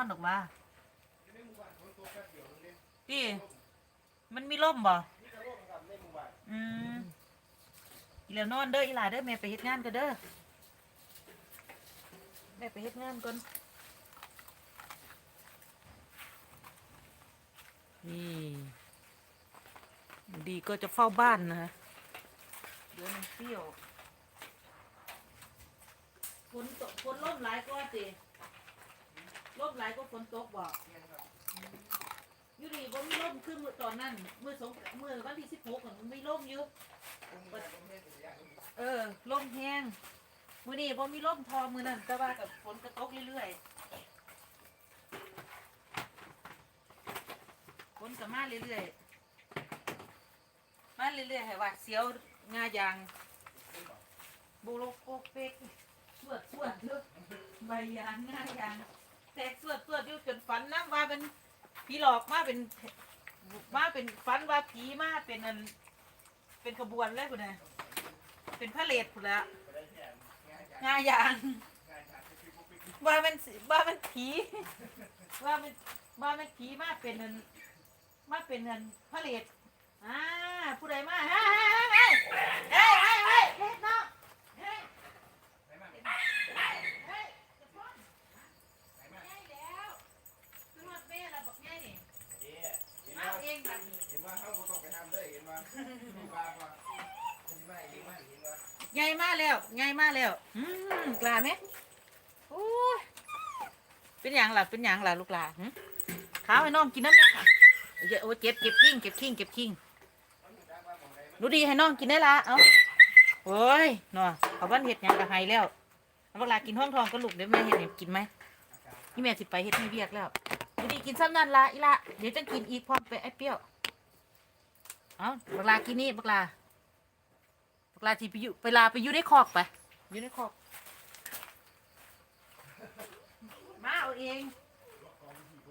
อนดอกว่าพี่มันมีร่มบ่อืมอีแล้วนอนเด้ออีหลาเด้อแม่ไปเฮ็ดงานกันเด้อแม่ไปเฮ็ดงานก่อนนี่ดีก็จะเฝ้าบ้านนะฮะเดี๋ยวมันเปรี้ยวฝนตกฝนล่มหลายก็สิ หลายก็ฝนตกบ่อยู่ดีบ่มีล่มขึ้นมื้อตอนนั้นเมื้อสงเมื้อวันที่สิบหกมันมีล่มอยู่เออล่มแห้งมื้อนี้บ่มีล่มทอมือนั้นแต่ว่ากับฝนก็ตกเรื่อยๆฝนก็มาเรื่อยๆมาเรื่อยๆให้หวาดเสียวงายางบุโลกโกเปกสวดสวดเด้อใบยางงายาง แตกสวดสวดอยู่จนฝันน้ำว่าเป็นผีหลอกมาเป็นมาเป็นฝันว่าผีมาเป็นอันเป็นขบวนเลยพุ่นะเป็นพระเลทพุ่นละงายางว่ามันว่ามันผีว่ามันว่ามันผีมาเป็นอันมาเป็นอันพระเลทอ่าผู้ใดมาเฮ้ยเฮ้ยเฮ้ยเฮ้ยเฮ้ย ง่ายมากแล้วง่ายมากแล้ว อืมกล้าไหมโอ้ยเป็นอย่างล่ะเป็นอย่างล่ะลูกหลาหึข้าวให้น้องกินนั่นนะค่ะเดี๋ยวโอ้เจ็บเก็บขิงเก็บขิงเก็บขิงดูดีให้น้องกินได้ละเอ้าโอ้ยเนาะเขาบ้านเห็ดหยังกะไฮแล้วเอาเวลากินห้องทองก็ลูกเดี๋ยวแม่เห็ดให้กินไหมนี่แม่สิไปเห็ดให้เบียกแล้วดูดีกินซ้ำนั่นละอีละเดี๋ยวจะกินอีกพร้อมไปไอ้เปรี้ยว เอาเวลากินนี่บักลาเวลาที่ไปอยู่เวลาไปอยู่ในคอกไปอยู่ในคอก มาเอาเอง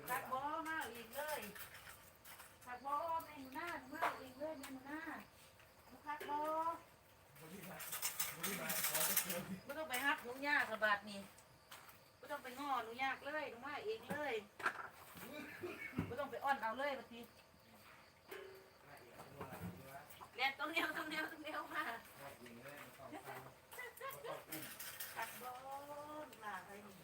ผักบอมาเอาเองเลยผักบอแม่หนูหน้าหนูมาเอาเองเลยแม่หนูหน้าผักบอไม่ต้องไปฮักหนูยากระบาดนี่ไม่ต้องไปง้อหนูยากเลยหนูมาเองเลยไม่ต้องไปอ้อนเอาเลยบางที เนี่ยต้องเนียวต้องเนียวต้องเนียวมา ยิดบอลลาไปนี่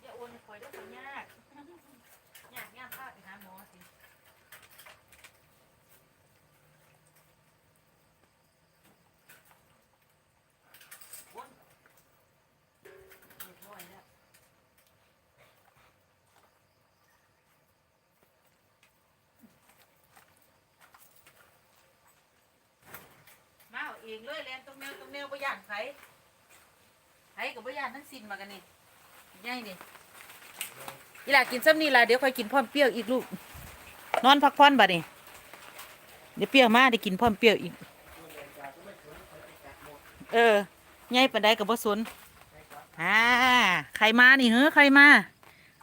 อย่าโอนคอยได้คนยาก ยากยากพาไปหาหมอสิโอนเรียบร้อยแล้วมา เอาเองเลยแลนตรงแนวตรงแนวประหยัดไผไผกับประหยัดทั้งสิ้นมากันนี่ใหญ่นี่อีหล่ะกินซ้ำนี่ล่ะเดี๋ยวค่อยกินพร้อมเปรี้ยวอีกลูกนอนพักผ่อนบัดนี่เดี๋ยวเปรี้ยวมาได้กินพร้อมเปรี้ยวอีก เออใหญ่ปานใดกับบ่สนอ่าใครมานี่เฮ้อใครมา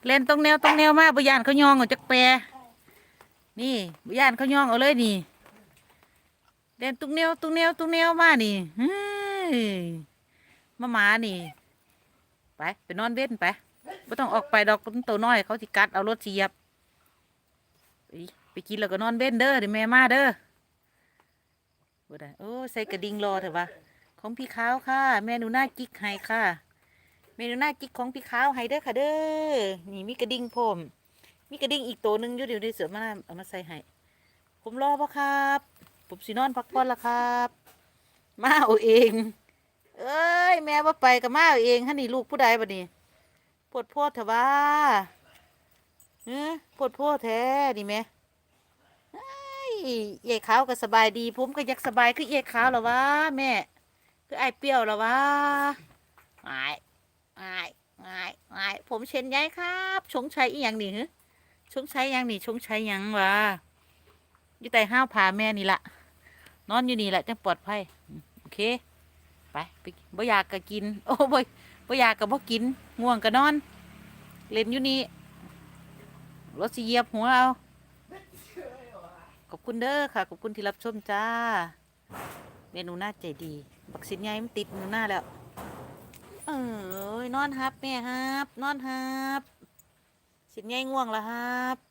เล่นตรงแนวตรงแนวมาบ่ย่านเขายองเอาจักแปรนี่บ่ย่านเขายองเอาเลยนี่ เดินตุ้งเนียวตุ้งเนียวตุ้งเนียวมานี่เฮ้ยมาหมานี่ ไปไปนอนเว้นไปไม่ต้องออกไปดอกมันตัวน้อย เขาสิกัดเอารถเสียบไปไปกินแล้วก็นอนเว้นเด้อเดี๋ยวแม่มาเด้อบ่ได้โอ้ใส่กระดิ่งรอเถอะวะของพี่ขาวค่ะแม่หนูหน้ากิ๊กให้ค่ะแม่หนูหน้ากิ๊กของพี่ขาวให้เด้อค่ะเด้อนี่มีกระดิ่งผมมีกระดิ่งอีกตัวหนึงอยู่เดี๋ยวในเสือมาเอามาใส่ให้ผมรอปะครับ ผมสินอนพักผ่อนละครับ มาเอาเอง เอ้ย แม่ว่าไปกับมาเอาเองฮะนี่ลูกผู้ใดบัดนี้ปวดโพดเถอะว่าเออปวดโพดแท้ดิแม่เอ้ยเย่ขาวก็สบายดี ผมก็อยากสบายคือเย่ขาวแล้วะแม่ คือไอเปรี้ยวแล้วะไอ้ไอไอไอผมเช่นยัยครับชงชัยอีหยังนี่ฮะชงชัยหยังนี่ชงชัยหยังวะอยู่แต่ห้าวผาแม่นี่ละ นอนอยู่นี่แหละจังปลอดภัยโอเค ไปไปบ่อยากก็กิน โอ้บ่บ่อยากก็บ่กินง่วงก็นอน เล่นอยู่นี่รถสิเหยียบหัวเอาขอบคุณเด้อค่ะ ขอบคุณที่รับชมจ้า เมนูน่าใจดี บักสินใหญ่มันติดมือหน้าแล้วเเอ้ยนอนฮับแม่ฮับนอนฮับสินใหญ่ง่วงแล้วฮับ